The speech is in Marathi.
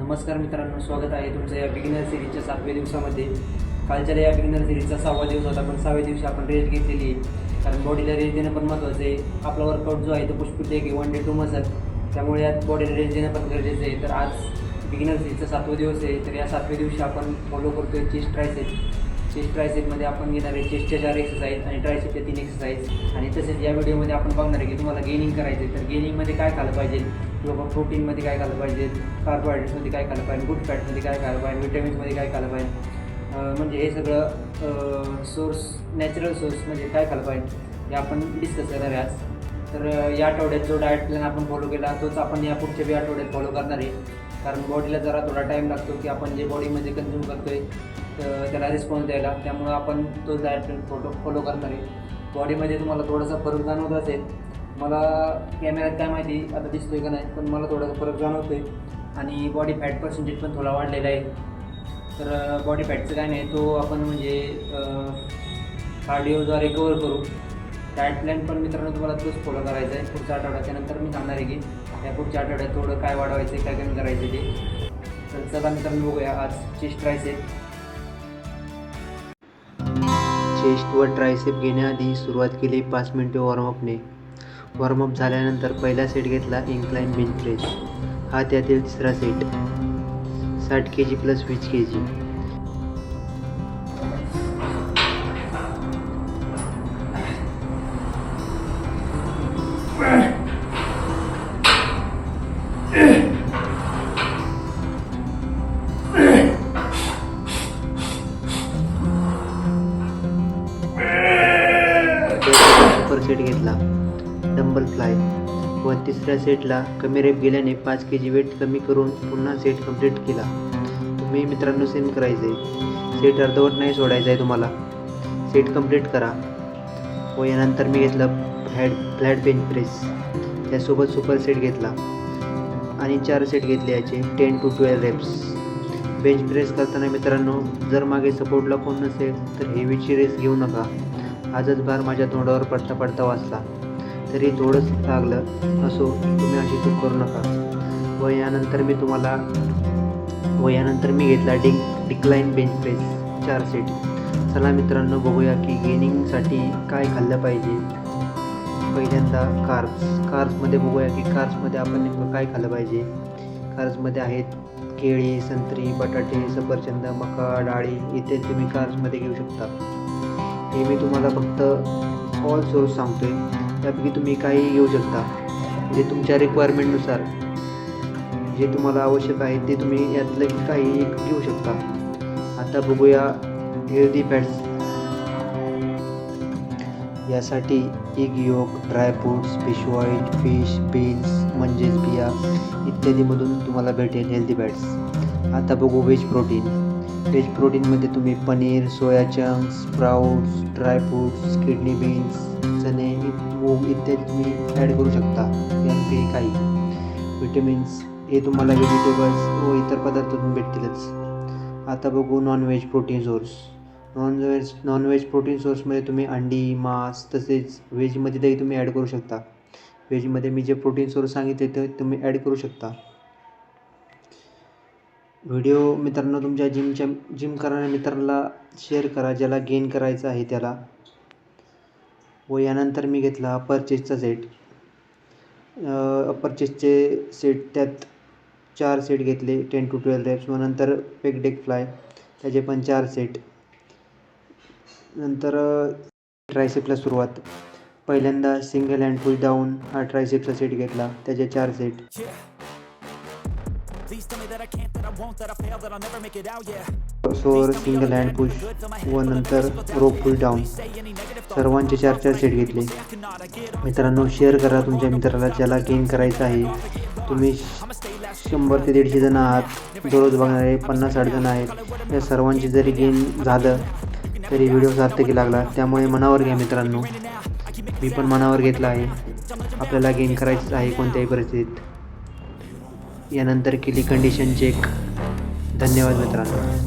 नमस्कार मित्रांनो स्वागत आहे तुमचं या बिगिनर सिरीजच्या सातव्या दिवसामध्ये. कालच्या या बिगिनर सिरीजचा सहावा दिवस होता पण सहाव्या दिवशी आपण रेस्ट घेतलेली आहे. कारण बॉडीला रेस्ट देणं पण महत्त्वाचं आहे. आपला वर्कआउट जो आहे तो पुष्पित आहे की वन डे टू मसल त्यामुळे यात बॉडीला रेस्ट देणं पण गरजेचं आहे. तर आज बिगिनर सिरीजचा सातवा दिवस आहे. तर या सातव्या दिवशी आपण फॉलो करतो आहे चेस्ट ट्रायसेप चेस्ट ट्रायसेपमध्ये आपण घेणार आहे चेस्टच्या चार एक्सरसाइज आणि ट्रायसेपच्या तीन एक्सरसाइज आणि तसेच या व्हिडिओमध्ये आपण बघणार आहे की तुम्हाला गेनिंग करायचं आहे तर गेनिंगमध्ये काय खालं पाहिजे? किंवा प्रोटीनमध्ये काय खाल्लं पाहिजे? कार्बोहायड्रेट्समध्ये काय खाल्लं पाहिजे? गुड फॅटमध्ये काय खायला पाहिजे? विटॅमिन्समध्ये काय खाल्लं पाहिजे? म्हणजे हे सगळं सोर्स नॅचरल सोर्स म्हणजे काय खालं पाहिजे? हे आपण डिस्कस करणार आहे आज. तर या आठवड्यात जो डायट प्लॅन आपण फॉलो केला तोच आपण या पुढच्या बी आठवड्यात फॉलो करणार आहे. कारण बॉडीला जरा थोडा टाईम लागतो की आपण जे बॉडीमध्ये कन्झ्युम करतो आहे त्याला रिस्पॉन्स द्यायला. त्यामुळं आपण तो डायट फोटो फॉलो करणार आहे. बॉडीमध्ये तुम्हाला थोडासा फरक जाणवत असेल. मला कॅमेऱ्यात काय माहिती आता दिसतोय का नाही पण मला थोडासा फरक जाणवतोय. आणि बॉडी फॅट पर्सेंटेज पण थोडा वाढलेला आहे. तर बॉडी फॅटचं काय नाही तो आपण म्हणजे कार्डिओद्वारे कवर करू. डायट प्लॅन पण मित्रांनो तुम्हाला तोच फॉलो करायचा आहे. पुढच्या आठवड्याच्या नंतर मी सांगणार आहे की या पुढच्या आठवड्यात थोडं काय वाढवायचं आहे काय कमी करायचं आहे ते. तर चला मित्रांनो बघूया. आज चेस्ट ट्रायसेप चेस्ट व ट्रायसेप घेण्याआधी सुरुवात केली पाच मिनिटे वॉर्मअपने वॉर्मअप झाल्यानंतर पहिला सेट घेतला इन्क्लाइन बेंच प्रेस हा त्यातील तिसरा सेट साठ के जी प्लस वीस के जी सेट घेतला. डंबल फ्लाय व तिसऱ्या सेटला कमी रेप गेल्याने पाच के जी वेट कमी करून पुन्हा सेट कंप्लीट केला. तुम्ही मित्रांनो सेम करायचं. आहे सेट अर्धवट नाही सोडायचं आहे तुम्हाला. सेट कंप्लीट करा. व यानंतर मी घेतलं फ्लॅट फ्लॅट बेंच प्रेस त्यासोबत सुपर सेट घेतला. आणि चार सेट घेतले याचे ten to twelve reps bench press करताना मित्रांनो जर मागे सपोर्टला कोण नसेल तर हेवीची रेस घेऊ नका. आजच भार माझ्या तोंडावर पडता पडता वाचला. तरी थोडंच लागलं असो तुम्ही अशी चूक करू नका. व यानंतर मी तुम्हाला व यानंतर मी घेतला डिक डिक्लाईन बेंच प्रेस चार सेट चला मित्रांनो बघूया की गेनिंगसाठी काय खाल्लं पाहिजे. पहिल्यांदा कार्ब्स कार्ब्समध्ये बघूया की कार्ब्समध्ये आपण नेमकं काय खाल्लं पाहिजे. कार्ब्समध्ये आहेत केळी संत्री बटाटे सफरचंद मका डाळी इत्यादी तुम्ही कार्ब्समध्ये घेऊ शकता. हे मी तुम्हाला फक्त ऑल सोर्स सांगतो आहे त्यापैकी तुम्ही काही घेऊ शकता. म्हणजे तुमच्या रिक्वायरमेंटनुसार जे तुम्हाला आवश्यक आहे ते तुम्ही यातलं काही एक घेऊ शकता. आता बघूया हेल्दी फॅट्स यासाठी एग योग dry fruits fish oil fish beans म्हणजेच बिया इत्यादीमधून तुम्हाला भेटेल हेल्दी बॅट्स आता बघू व्हेज प्रोटीन. व्हेज प्रोटीनमध्ये तुम्ही paneer soya chunks sprouts dry fruits kidney beans चणे मूग इत्यादी तुम्ही ॲड करू शकता. यापैकी काही. विटॅमिन्स हे तुम्हाला व्हेजिटेबल्स व इतर पदार्थातून भेटतीलच. आता बघू non veg protein source. Non non veg protein सोर्समध्ये तुम्ही अंडी मांस तसेच व्हेजमध्ये दही तुम्ही ॲड करू शकता. व्हेजमध्ये मी जे प्रोटीन सोर्स सांगितले ते तुम्ही ॲड करू शकता. व्हिडिओ मित्रांनो तुमच्या जिमच्या जिम करणाऱ्या मित्रांना शेअर करा ज्याला गेन करायचं आहे त्याला. व यानंतर मी घेतला परचेसचा सेट परचेसचे सेट त्यात चार सेट घेतले टेन टू ट्वेल्व रेप्स व नंतर पेक डेक फ्लाय त्याचे पण चार सेट नंतर ट्रायसेपला सुरुवात. पहिल्यांदा सिंगल हँड पुश डाऊन हा ट्रायसेपचा सेट घेतला. त्याचे चार सेट Please सोर सिंगल हँड पुश व नंतर रोप पुश डाऊन सर्वांचे चार चार सेट घेतले. मित्रांनो शेअर करा तुमच्या मित्राला. ज्याला गेन करायचं आहे. तुम्ही शंभर ते दीडशे जण आहात. दररोज बघणारे पन्नास साठ जण आहेत. या सर्वांचे जरी गेन झालं तरी व्हिडिओ सार्थकी लागला त्यामुळे मनावर घ्या मित्रांनो. मी पण मनावर घेतला आहे. आपल्याला गेन करायचं आहे कोणत्याही परिस्थितीत. यानंतर केली कंडिशन चेक धन्यवाद मित्रांनो.